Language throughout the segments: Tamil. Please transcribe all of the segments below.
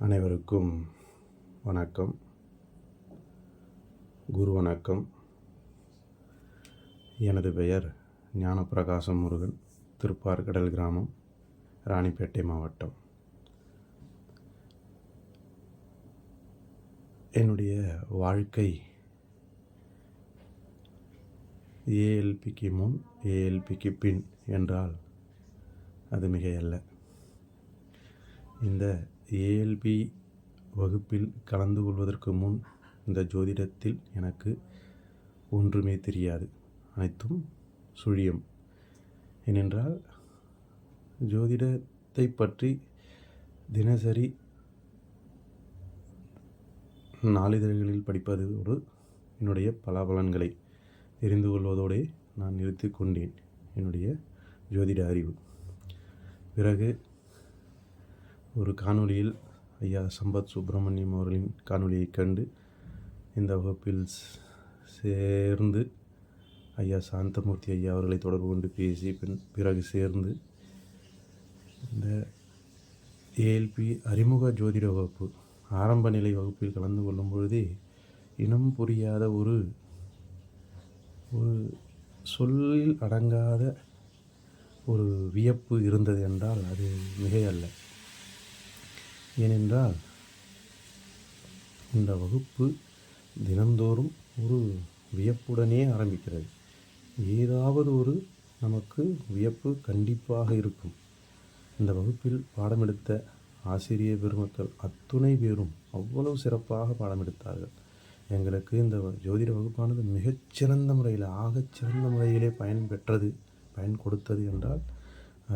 அனைவருக்கும் வணக்கம். குரு வணக்கம். எனது பெயர் ஞானப்பிரகாசம் முருகன் திருப்பார்கடல் கிராமம் ராணிப்பேட்டை மாவட்டம். என்னுடைய வாழ்க்கை ஏஎல்பிக்கு முன் ஏஎல்பிக்கு பின் என்றால் அது மிகையல்ல. இந்த ஏஎல்பி வகுப்பில் கலந்து கொள்வதற்கு முன் இந்த ஜோதிடத்தில் எனக்கு ஒன்றுமே தெரியாது. அனைத்தும் சுழியம். ஏனென்றால் ஜோதிடத்தை பற்றி தினசரி நாளிதழ்களில் படிப்பதோடு என்னுடைய பலாபலன்களை தெரிந்து கொள்வதோடே நான் நிறுத்தி கொண்டேன். என்னுடைய ஜோதிட அறிவு. பிறகு ஒரு காணொளியில் ஐயா சம்பத் சுப்பிரமணியம் அவர்களின் காணொளியைக் கண்டு இந்த வகுப்பில் சேர்ந்து ஐயா சாந்தமூர்த்தி ஐயா அவர்களை தொடர்பு கொண்டு பேசி பின் பிறகு சேர்ந்து இந்த ஏஎல்பி அறிமுக ஜோதிட வகுப்பு ஆரம்ப நிலை வகுப்பில் கலந்து கொள்ளும் பொழுதே இனம் புரியாத ஒரு ஒரு சொல்லில் அடங்காத ஒரு வியப்பு இருந்தது என்றால் அது மிகையல்ல. ஏனென்றால் இந்த வகுப்பு தினந்தோறும் ஒரு வியப்புடனே ஆரம்பிக்கிறது. ஏதாவது ஒரு நமக்கு வியப்பு கண்டிப்பாக இருக்கும். இந்த வகுப்பில் பாடமெடுத்த ஆசிரிய பெருமக்கள் அத்துணை பேரும் அவ்வளவு சிறப்பாக பாடமெடுத்தார்கள். எங்களுக்கு இந்த ஜோதிட வகுப்பானது மிகச்சிறந்த முறையில் ஆகச் சிறந்த முறையிலே பயன் பெற்றது பயன் கொடுத்தது என்றால்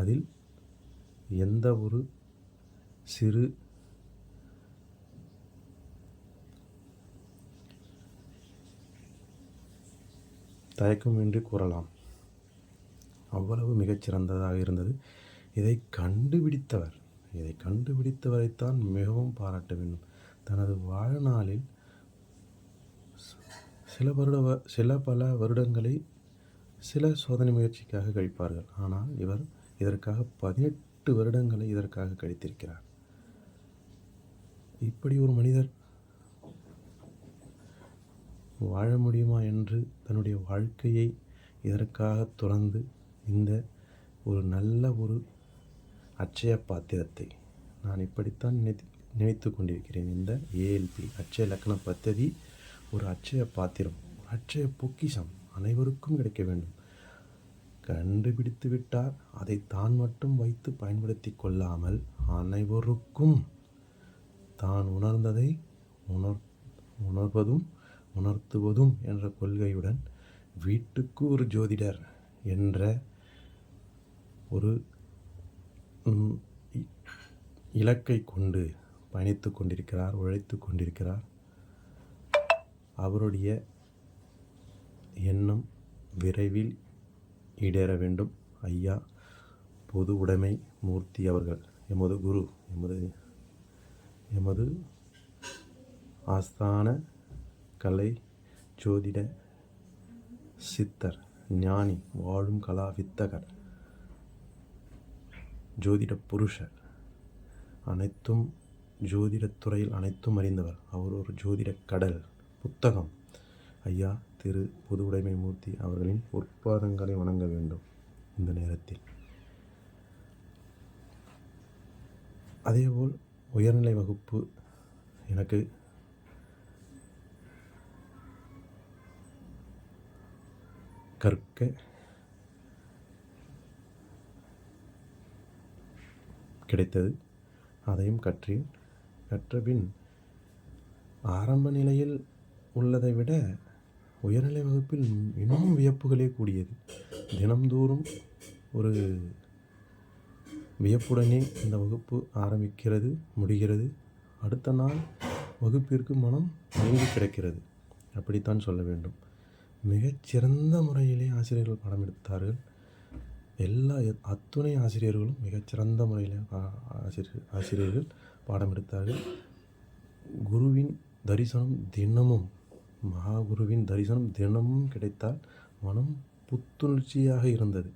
அதில் எந்த ஒரு சிறு தயக்கமின்றி கூறலாம். அவ்வளவு மிகச்சிறந்ததாக இருந்தது. இதை கண்டுபிடித்தவர் இதை கண்டுபிடித்தவரைத்தான் மிகவும் பாராட்ட வேண்டும். தனது வாழ்நாளில் சில வருட வ- சில பல வருடங்களை சில சோதனை முயற்சிக்காக கழிப்பார்கள். ஆனால் இவர் இதற்காக பதினெட்டு வருடங்களை இதற்காக கழித்திருக்கிறார். இப்படி ஒரு மனிதர் வாழ முடியுமா என்று தன்னுடைய வாழ்க்கையை இதற்காக துறந்து இந்த ஒரு நல்ல ஒரு அட்சய பாத்திரத்தை நான் இப்படித்தான் நினைத்து நினைத்து கொண்டிருக்கிறேன். இந்த ஏஎல்பி அச்சய லக்கண பத்ததி ஒரு அட்சய பாத்திரம் ஒரு அட்சய பொக்கிஷம் அனைவருக்கும் கிடைக்க வேண்டும். கண்டுபிடித்து விட்டார் அதை தான் மட்டும் வைத்து பயன்படுத்தி கொள்ளாமல் அனைவருக்கும் தான் உணர்ந்ததை உணர் உணர்வதும் உணர்த்துவதும் என்ற கொள்கையுடன் வீட்டுக்கு ஒரு ஜோதிடர் என்ற ஒரு இலக்கை கொண்டு பயணித்து கொண்டிருக்கிறார் உழைத்து கொண்டிருக்கிறார். அவருடைய எண்ணம் விரைவில் ஈடேற வேண்டும். ஐயா பொது உடைமை மூர்த்தி அவர்கள் எமது குரு எமது எமது ஆஸ்தான கலை ஜோதிட சித்தர் ஞானி வாழும் கலா வித்தகர் ஜோதிட புருஷர். அனைத்தும் ஜோதிடத் துறையில் அனைத்தும் அறிந்தவர். அவர் ஒரு ஜோதிட கடல் புத்தகம். ஐயா திரு பொது உடைமை மூர்த்தி அவர்களின் பொற்பாதங்களை வணங்க வேண்டும் இந்த நேரத்தில். அதேபோல் உயர்நிலை வகுப்பு எனக்கு கற்க. கிடைத்தது. அதையும் கற்றேன் கற்றபின் ஆரம்ப நிலையில் உள்ளதை விட உயர்நிலை வகுப்பில் இன்னும் வியப்புகளே கூடியது. தினம்தோறும் ஒரு வியப்புடனே இந்த வகுப்பு ஆரம்பிக்கிறது முடிகிறது. அடுத்த நாள் வகுப்பிற்கு மனம் மயங்கி கிடக்கிறது. அப்படித்தான் சொல்ல வேண்டும். மிகச்சிறந்த முறையிலே ஆசிரியர்கள் பாடம் எடுத்தார்கள். எல்லா அத்துணை ஆசிரியர்களும் மிகச்சிறந்த முறையில் ஆசிரியர் ஆசிரியர்கள் பாடம் எடுத்தார்கள். குருவின் தரிசனம் தினமும் மகா குருவின் தரிசனம் தினமும் கிடைத்தால் மனம் புத்துணர்ச்சியாக இருந்தது.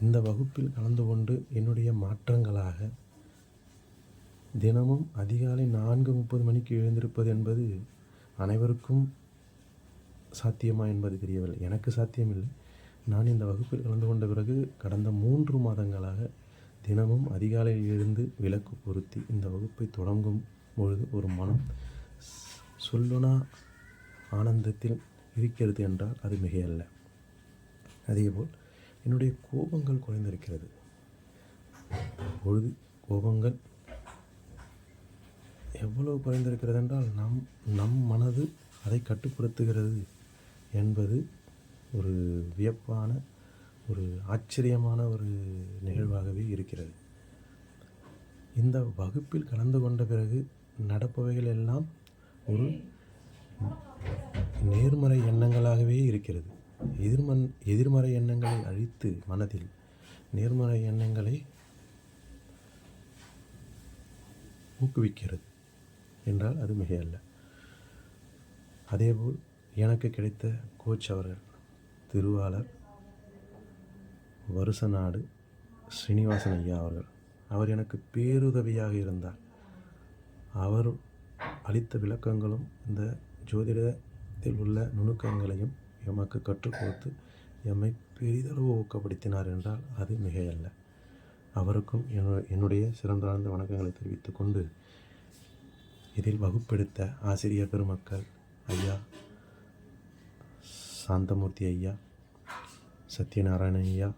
இந்த வகுப்பில் கலந்து கொண்டு என்னுடைய மாற்றங்களாக தினமும் அதிகாலை நான்கு முப்பது மணிக்கு எழுந்திருப்பது என்பது அனைவருக்கும் சாத்தியமா என்பது தெரியவில்லை. எனக்கு சாத்தியமில்லை. நான் இந்த வகுப்பில் கலந்து கொண்ட பிறகு கடந்த மூன்று மாதங்களாக தினமும் அதிகாலையில் எழுந்து விளக்கு பொருத்தி இந்த வகுப்பை தொடங்கும் பொழுது ஒரு மனம் சொல்லுனா ஆனந்தத்தில் இருக்கிறது என்றால் அது மிகையல்ல. அதேபோல் என்னுடைய கோபங்கள் குறைந்திருக்கிறது. பொழுது கோபங்கள் எவ்வளவு குறைந்திருக்கிறது என்றால் நம் நம் மனது அதை கட்டுப்படுத்துகிறது. என்பது ஒரு வியப்பான ஒரு ஆச்சரியமான ஒரு நிகழ்வாகவே இருக்கிறது. இந்த வகுப்பில் கலந்து கொண்ட பிறகு நடப்பவைகள் எல்லாம் ஒரு நேர்மறை எண்ணங்களாகவே இருக்கிறது. எதிர்மன் எதிர்மறை எண்ணங்களை அழித்து மனதில் நேர்மறை எண்ணங்களை ஊக்குவிக்கிறது. என்றால் அது மிகையல்ல. அதேபோல் எனக்கு கிடைத்த கோச் அவர்கள் திருவாளர் வருசநாடு ஸ்ரீனிவாசன் ஐயா அவர்கள். அவர் எனக்கு பேருதவியாக இருந்தார். அவர் அளித்த விளக்கங்களும் இந்த ஜோதிடத்தில் உள்ள நுணுக்கங்களையும் எமக்கு கற்றுக் கொடுத்து எம்மை பெரிதளவு ஊக்கப்படுத்தினார் என்றால் அது மிகையல்ல. அவருக்கும் என்னுடைய சிறந்தாழ்ந்த வணக்கங்களை தெரிவித்துக்கொண்டு இதில் வகுப்பெடுத்த ஆசிரியர் பெருமக்கள் ஐயா சாந்தமூர்த்தி ஐயா சத்யநாராயண ஐயா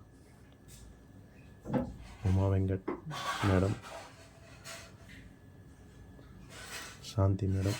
உமா வெங்கட் மேடம் சாந்தி மேடம்